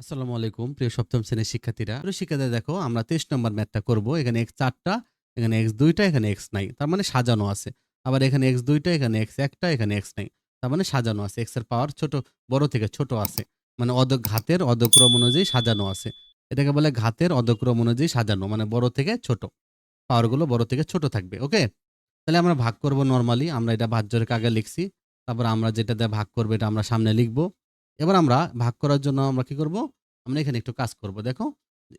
আসসালামু আলাইকুম, প্রিয় সপ্তম শ্রেণির শিক্ষার্থীরা। প্রিয় শিক্ষার্থীরা, দেখো, আমরা তেইশ নম্বর ম্যাথটা করব। এখানে এক্স চারটা, এখানে এক্স দুইটা, এখানে এক্স নাই। তার মানে সাজানো আছে। আবার এখানে এক্স দুইটা, এখানে এক্স একটা, এখানে এক্স নাই। তার মানে সাজানো আছে। এক্সের পাওয়ার ছোট, বড় থেকে ছোট আছে। মানে অদ ঘাতের অধক্রম অনুযায়ী সাজানো আছে। এটাকে বলে ঘাতের অধক্রম অনুযায়ী সাজানো মানে বড় থেকে ছোট। পাওয়ারগুলো বড় থেকে ছোট থাকবে ওকে তাহলে আমরা ভাগ করব নর্মালি আমরা এটা ভাজ্যরেখা আগে লিখছি। তারপর আমরা যেটা দিয়ে ভাগ করব, এটা আমরা সামনে লিখব। এবার আমরা ভাগ করার জন্য আমরা কি করব? আমরা এখানে একটু কাজ করব। দেখো,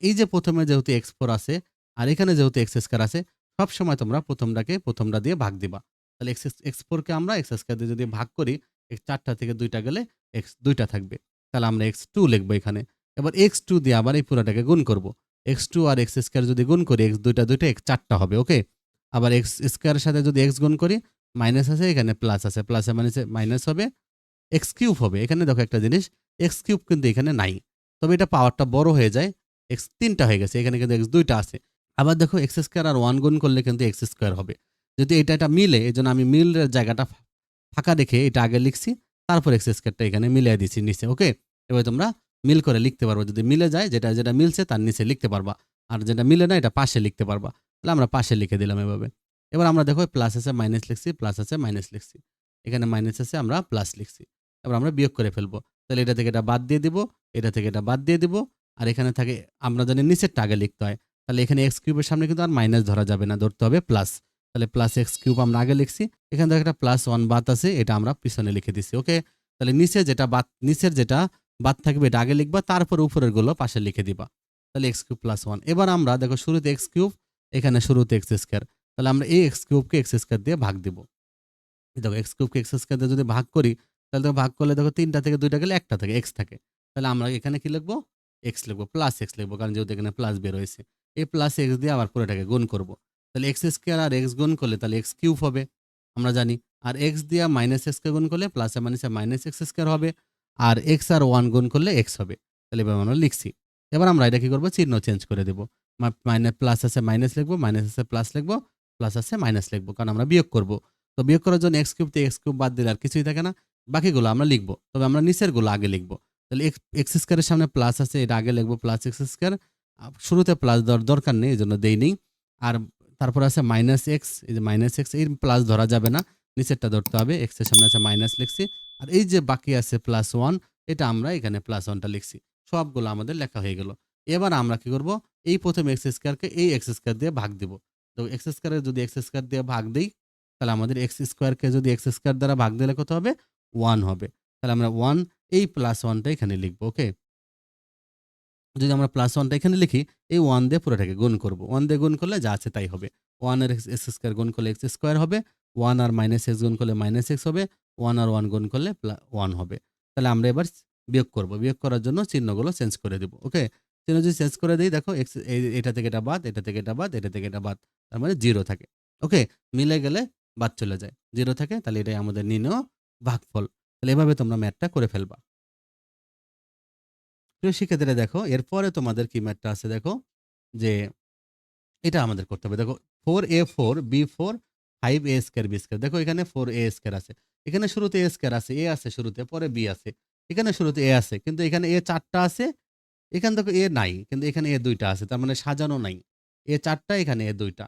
এই যে প্রথমে যেহেতু এক্স ফোর আছে, আর এখানে যেহেতু এক্স স্কোয়ার আছে, সব সময় তোমরা প্রথমটাকে প্রথমটা দিয়ে ভাগ দিবা। তাহলে এক্স এক্স ফোরকে আমরা এক্স স্কোয়ার দিয়ে যদি ভাগ করি এক্স চারটা থেকে দুইটা গেলে এক্স দুইটা থাকবে। তাহলে আমরা এক্স টু লিখব এখানে। এবার এক্স টু দিয়ে আবার এই পুরোটাকে গুণ করব। এক্স টু আর এক্স স্কোয়ার যদি গুণ করি এক্স দুইটা দুইটা এক্স চারটা হবে ওকে আবার এক্স স্কোয়ারের সাথে যদি এক্স গুণ করি মাইনাস আছে এখানে প্লাস আছে প্লাসে মাইনাসে মাইনাস হবে। এক্স কিউব হবে। এখানে দেখো একটা জিনিস এক্স কিউব কিন্তু এখানে নাই। তবে এটা পাওয়ারটা বড় হয়ে যায়। এক্স তিনটা হয়ে গেছে। এখানে কিন্তু এক্স দুইটা আছে। আবার দেখো এক্স স্কোয়ার আর ওয়ান গুণ করলে কিন্তু এক্স স্কোয়ার হবে। যদি এটা এটা মিলে, এই জন্য আমি মিলের জায়গাটা ফাঁকা রেখে এটা আগে লিখছি, তারপর এক্স স্কোয়ারটা এখানে মিলিয়ে দিচ্ছি নিচে ওকে এবার তোমরা মিল করে লিখতে পারব। যদি মিলে যায়, যেটা যেটা মিলছে তার নিচে লিখতে পারবা। আর যেটা মিলে না, এটা পাশে লিখতে পারবা। তাহলে আমরা পাশে লিখে দিলাম এভাবে। এবার আমরা দেখো প্লাস আছে মাইনাস লিখছি প্লাস আছে মাইনাস লিখছি। এখানে মাইনাস আছে, আমরা প্লাস লিখছি। এবার আমরা বিয়োগ করে ফেলব। তাহলে এটা থেকে এটা বাদ দিয়ে দিব, এটা থেকে এটা বাদ দিয়ে দিব, আর এখানে থাকে, আমরা জানি নিচেরটা আগে লিখতে হয়। তাহলে এখানে এক্স কিউবের সামনে কিন্তু আর মাইনাস ধরা যাবে না, ধরতে হবে প্লাস তাহলে প্লাস এক্স কিউব আমরা আগে লিখছি, এখানে থেকে একটা প্লাস ওয়ান বাদ আছে, এটা আমরা পিছনে লিখে দিছি ওকে তাহলে নিচে যেটা বাদ, নিচের যেটা বাদ থাকবে এটা আগে লিখবা, তারপর উপরেরগুলো পাশে লিখে দিবা। তাহলে এক্স কিউব প্লাস ওয়ান এবার আমরা দেখো শুরুতে এক্স কিউব এখানে শুরুতে এক্স স্কোয়ার তাহলে আমরা এই এক্স কিউবকে এক্স স্কোয়ার দিয়ে ভাগ দিব। দেখো এক্স কিউবকে এক্স স্কোয়ার দিয়ে যদি ভাগ করি তাহলে দেখো ভাগ করলে দেখো তিনটা থেকে দুইটা গেলে একটা থাকে এক্স থাকে। তাহলে আমরা এখানে কি লিখব? এক্স লিখব প্লাস এক্স লিখব, কারণ যেহেতু এখানে প্লাস বের হয়েছে। এই প্লাস এক্স দিয়ে আবার পুরোটাকে গুণ করব। তাহলে এক্স স্কোয়ার আর এক্স গুণ করলে তাহলে এক্স কিউব হবে, আমরা জানি। আর এক্স দিয়ে মাইনাস এক্সকে গুণ করলে প্লাসে মাইনাসে মাইনাস এক্স স্কোয়ার হবে, আর এক্স আর ওয়ান গুণ করলে এক্স হবে। তাহলে এবার আমরা লিখছি। এবার আমরা এটা কী করব? চিহ্ন চেঞ্জ করে দেবো। মাইনাস প্লাস আছে মাইনাস লিখব মাইনাস আছে প্লাস লিখব প্লাস আছে মাইনাস লিখব, কারণ আমরা বিয়োগ করব। তো বিয়োগ করার জন্য এক্স কিউব থেকে এক্স কিউব বাদ দিলে আর কিছুই থাকে না। বাকিগুলো আমরা লিখব। তবে আমরা নিচেরগুলো আগে লিখব। তাহলে এক্স স্কোয়ারের সামনে প্লাস আছে, এটা আগে লিখব প্লাস এক্স স্কোয়ার। শুরুতে প্লাস দেওয়ার দরকার নেই এই জন্য দেই নেই। আর তারপর আছে মাইনাস এক্স এই যে মাইনাস এক্স এই প্লাস ধরা যাবে না। নিচেরটা ধরতে হবে এক্সের সামনে আছে মাইনাস লিখছি। আর এই যে বাকি আছে প্লাস ওয়ান এটা আমরা এখানে প্লাস ওয়ানটা লিখছি। সবগুলো আমাদের লেখা হয়ে গেল। এবার আমরা কি করব? এই প্রথম এক্স স্কোয়ারকে এই এক্স স্কোয়ার দিয়ে ভাগ দিব। তো এক্স স্কোয়ারে যদি এক্স স্কোয়ার দিয়ে ভাগ দিই, তাহলে আমাদের এক্স স্কোয়ারকে যদি এক্স স্কোয়ার দ্বারা ভাগ দিলে কত হবে? ওয়ান হবে। তাহলে আমরা ওয়ান এই প্লাস ওয়ানটা এখানে লিখব ওকে যদি আমরা প্লাস ওয়ানটা এখানে লিখি, এই ওয়ান দিয়ে পুরোটাকে গুণ করব। ওয়ান দিয়ে গুণ করলে যা আছে তাই হবে। ওয়ান আর এক্স স্কোয়ার গুণ করলে এক্স স্কোয়ার হবে ওয়ান আর মাইনাস এক্স গুণ করলে মাইনাস এক্স হবে ওয়ান আর ওয়ান গুণ করলে ওয়ান হবে। তাহলে আমরা এবার বিয়োগ করব। বিয়োগ করার জন্য চিহ্নগুলো চেঞ্জ করে দেবো ওকে চিহ্ন যদি চেঞ্জ করে দিই, দেখো এক্স এটা থেকে এটা বাদ, এটা থেকে এটা বাদ, এটা থেকে এটা বাদ, তার মানে জিরো থাকে ওকে মিলে গেলে বাদ চলে যায়। জিরো থাকে, তাহলে এটাই আমাদের নির্ণয়। ভাগফল। তাহলে এভাবে তোমরা ম্যাথটা করে ফেলবা। প্রিয় শিক্ষার্থীরা, দেখো, এরপরে তোমাদের কি ম্যাথটা আছে দেখো, যে এটা আমাদের করতে হবে। দেখো four A four B four five A square B square দেখো, এখানে ফোর এ স্কোয়ার আছে। এখানে শুরুতে এ স্কোয়ার আছে এ আছে শুরুতে, পরে বি আছে। এখানে শুরুতে এ আছে, কিন্তু এখানে এ চারটা আছে, এখানে দেখো এ নাই, কিন্তু এখানে এ দুইটা আছে, তার মানে সাজানো নাই। এ চারটা, এখানে এ দুইটা।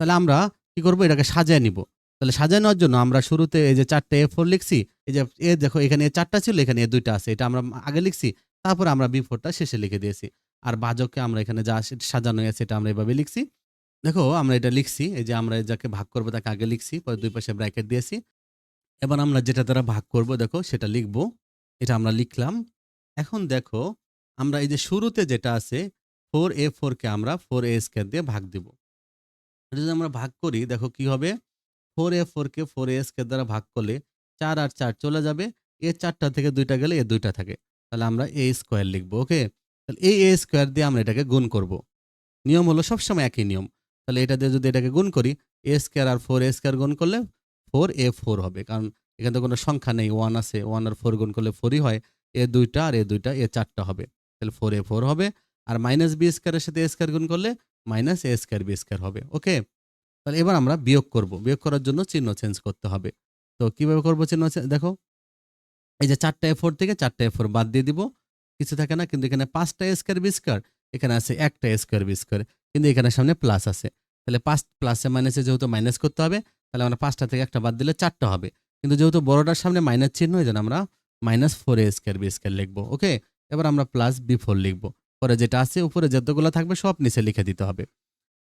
তাহলে আমরা কি করব? এটাকে সাজায় নিব। তাহলে সাজানোর জন্য আমরা শুরুতে এই যে চারটে এ ফোর লিখছি, এই যে এ দেখো এখানে এ চারটা ছিল, এখানে এ দুইটা আছে, এটা আমরা আগে লিখছি, তারপর আমরা বি ফোরটা শেষে লিখে দিয়েছি। আর বাজককে আমরা এখানে যা সাজানো আছে, এটা আমরা এভাবে লিখছি। দেখো আমরা এটা লিখছি, এই যে আমরা যাকে ভাগ করব তাকে আগে লিখছি, পরে দুই পাশে ব্র্যাকেট দিয়েছি। এবার আমরা যেটা দ্বারা ভাগ করব, দেখো সেটা লিখব, এটা আমরা লিখলাম। এখন দেখো আমরা এই যে শুরুতে যেটা আছে ফোর এ ফোরকে আমরা ফোর এ স্কোয়ার দিয়ে ভাগ দিব। যদি আমরা ভাগ করি, দেখো কি হবে? ফোর এ ফোরকে ফোর এ স্কোয়ার দ্বারা ভাগ করলে চার আর চার চলে যাবে। এ চারটা থেকে দুইটা গেলে এ দুইটা থাকে। তাহলে আমরা এ স্কোয়ার লিখব, ওকে? তাহলে এই এ স্কোয়ার দিয়ে আমরা এটাকে গুণ করব। নিয়ম হলো সবসময় একই নিয়ম। তাহলে এটা দিয়ে যদি এটাকে গুণ করি, এ স্কোয়ার আর ফোর এ স্কোয়ার গুণ করলে ফোর এ ফোর হবে। কারণ এখানে তো কোনো সংখ্যা নেই, ওয়ান আছে, ওয়ান আর ফোর গুণ করলে ফোরই হয়। এ দুইটা আর এ দুইটা, এ চারটা হবে। তাহলে ফোর এ ফোর হবে। আর মাইনাস বি স্কোয়ারের সাথে এ স্কোয়ার গুণ করলে minus A square B square হবে, ওকে? তাহলে এবার আমরা বিয়োগ করব। বিয়োগ করার জন্য চিহ্ন চেঞ্জ করতে হবে। তো কীভাবে করব চিহ্ন? দেখো, এই যে চারটা এ ফোর থেকে চারটা এ ফোর বাদ দিয়ে দিব। কিছু থাকে না, কিন্তু এখানে পাঁচটা স্কোয়ার বি স্কোয়ার এখানে আছে একটা স্কোয়ার বি স্কোয়ার কিন্তু এখানে সামনে প্লাস আছে। তাহলে পাঁচ প্লাসে মাইনাসে যেহেতু মাইনাস করতে হবে, তাহলে আমরা পাঁচটা থেকে একটা বাদ দিলে চারটা হবে। কিন্তু যেহেতু বড়টার সামনে মাইনাস চিহ্ন হয়ে আমরা minus four A square B square লিখব ওকে এবার আমরা প্লাস বি ফোর লিখব। পরে যেটা আছে, উপরে যতগুলো থাকবে সব নিচে লিখে দিতে হবে।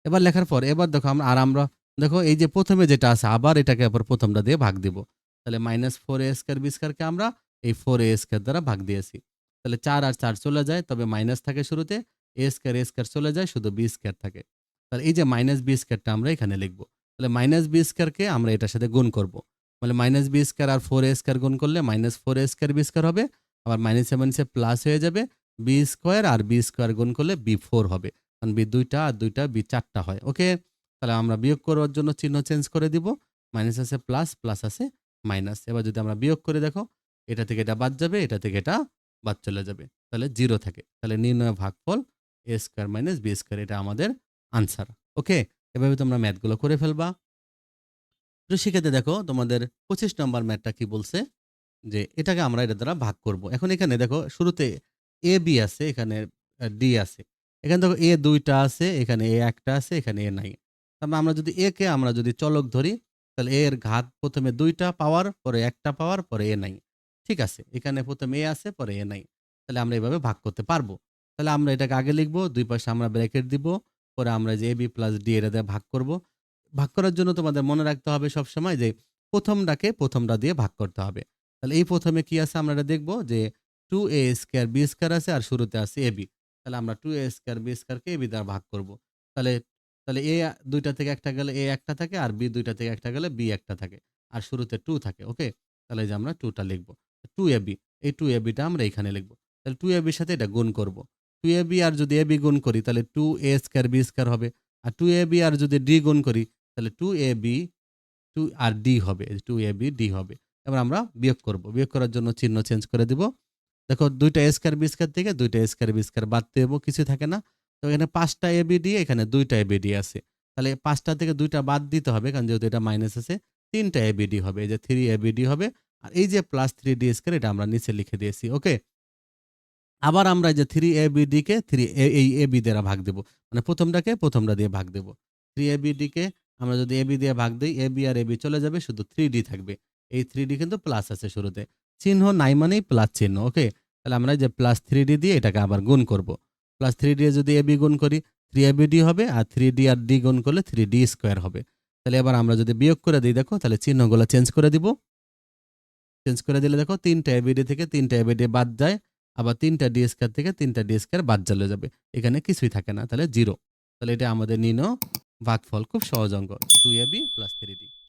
এবার লেখার পর, এবার দেখো আমরা, আর আমরা, দেখো এই যে প্রথমে যেটা আছে, আবার এটাকে আবার প্রথমটা দিয়ে ভাগ দিব। তাহলে minus four A square B স্কোয়ারকে আমরা এই ফোর এ স্কোয়ার দ্বারা ভাগ দিয়েছি। তাহলে চার আর চার চলে যায়, তবে মাইনাস থাকে শুরুতে এ স্কোয়ার এ স্কোয়ার চলে যায়, শুধু বি স্কোয়ার থাকে। তাহলে এই যে মাইনাস বি স্কোয়ারটা আমরা এখানে লিখব। তাহলে মাইনাস বি স্কোয়ারকে আমরা এটার সাথে গুণ করব। মানে মাইনাস বি স্কোয়ার আর ফোর এ স্কোয়ার গুণ করলে minus four A square B square হবে, আবার মাইনাসে মাইনাসে প্লাস হয়ে যাবে বি স্কোয়ার আর বি স্কোয়ার গুণ করলে বি ফোর হবে। কারণ বি দুইটা আর দুইটা বি চারটা হয়। ওকে? তাহলে আমরা বিয়োগ করার জন্য চিহ্ন চেঞ্জ করে দিব। মাইনাস আছে প্লাস প্লাস আছে মাইনাস এবার যদি আমরা বিয়োগ করে, দেখো, এটা থেকে এটা বাদ যাবে, এটা থেকে এটা বাদ চলে যাবে। তাহলে জিরো থাকে। তাহলে নির্ণয় ভাগফল A square minus B square এটা আমাদের আনসার ওকে? এভাবে তোমরা ম্যাথগুলো করে ফেলবা। তো সেক্ষেত্রে দেখো, তোমাদের পঁচিশ নম্বর ম্যাথটা কি বলছে? যে এটাকে আমরা এটা দ্বারা ভাগ করব। এখন এখানে দেখো, শুরুতে এ বি আছে, এখানে ডি আছে। এখানে দেখো এ দুইটা আছে, এখানে এ একটা আছে, এখানে এ নাই। তারপর আমরা যদি এ কে আমরা যদি চলক ধরি, তাহলে এর ঘাত প্রথমে দুইটা পাওয়ার, পরে একটা পাওয়ার, পরে এ নাই। ঠিক আছে, এখানে প্রথমে এ আছে, পরে এ নাই। তাহলে আমরা এভাবে ভাগ করতে পারব। তাহলে আমরা এটাকে আগে লিখব, দুই পাশে আমরা ব্র্যাকেট দিব, পরে আমরা যে এ, বি প্লাস ডি এটা দিয়ে ভাগ করব। ভাগ করার জন্য তোমাদের মনে রাখতে হবে সব সময় যে প্রথমটাকে প্রথমটা দিয়ে ভাগ করতে হবে। তাহলে এই প্রথমে কি আছে আমরা এটা দেখব যে two A square B square আছে আর শুরুতে আছে এ বি তাহলে আমরা টু এ স্কোয়ার বি স্কোয়ারকে এ বি দ্বারা ভাগ করব। তাহলে তাহলে এ দুইটা থেকে একটা গেলে এ একটা থাকে আর বি দুইটা থেকে একটা গেলে বি একটা থাকে। আর শুরুতে টু থাকে ওকে তাহলে যে আমরা টুটা লিখব। টু এ বি এই টু এ বিটা আমরা এখানে লিখব। তাহলে টু এ বির সাথে এটা গুণ করব। টু এ বি আর যদি এ বি গুণ করি, তাহলে two A square B square হবে। আর টু এ বি আর যদি ডি গুণ করি, তাহলে টু এ বি টু আর ডি হবে। টু এ বি ডি হবে। এবার আমরা বিয়োগ করব। বিয়োগ করার জন্য চিহ্ন চেঞ্জ করে দিব। দেখো দুইটা স্কোয়ার বি স্কোয়ার থেকে দুইটা স্কোয়ার বি স্কোয়ার বাদ দেবো কিছু থাকে না তো এখানে পাঁচটা এ বি ডি এখানে দুইটা এ বি ডি আছে তাহলে পাঁচটা থেকে দুইটা বাদ দিতে হবে কারণ যেহেতু এটা মাইনাস আছে তিনটা এ বি ডি হবে এই যে থ্রি এ বি ডি হবে আর এই যে প্লাস থ্রি ডি স্কোয়ার এটা আমরা নিচে লিখে দিয়েছি ওকে আবার আমরা যে থ্রি এ বি ডিকে থ্রি এই এ বি দ্বারা ভাগ দেবো মানে প্রথমটাকে প্রথমটা দিয়ে ভাগ দেবো থ্রি এ বি ডিকে আমরা যদি এ বি দিয়ে ভাগ দিই A B R A B চলে যাবে শুধু থ্রি ডি থাকবে এই থ্রি ডি কিন্তু প্লাস আছে শুরুতে চিহ্ন নাই মানেই প্লাস চিহ্ন ওকে তাহলে আমরা যে প্লাস থ্রি ডি দিয়ে এটাকে আবার গুণ করব। প্লাস থ্রি ডি যদি এ বি গুণ করি থ্রি এ বি ডি হবে আর থ্রি ডি আর ডি গুণ করলে থ্রি ডি স্কোয়ার হবে। তাহলে এবার আমরা যদি বিয়োগ করে দিই, দেখো, তাহলে চিহ্নগুলো চেঞ্জ করে দিব। চেঞ্জ করে দিলে দেখো, তিনটা এবিডি থেকে তিনটা এবিডি বাদ যায়, আবার তিনটা ডি স্কোয়ার থেকে তিনটা ডি স্কোয়ার বাদ চলে যাবে। এখানে কিছুই থাকে না, তাহলে জিরো তাহলে এটা আমাদের নিনো ভাগফল খুব সহজ অঙ্ক two A B plus three D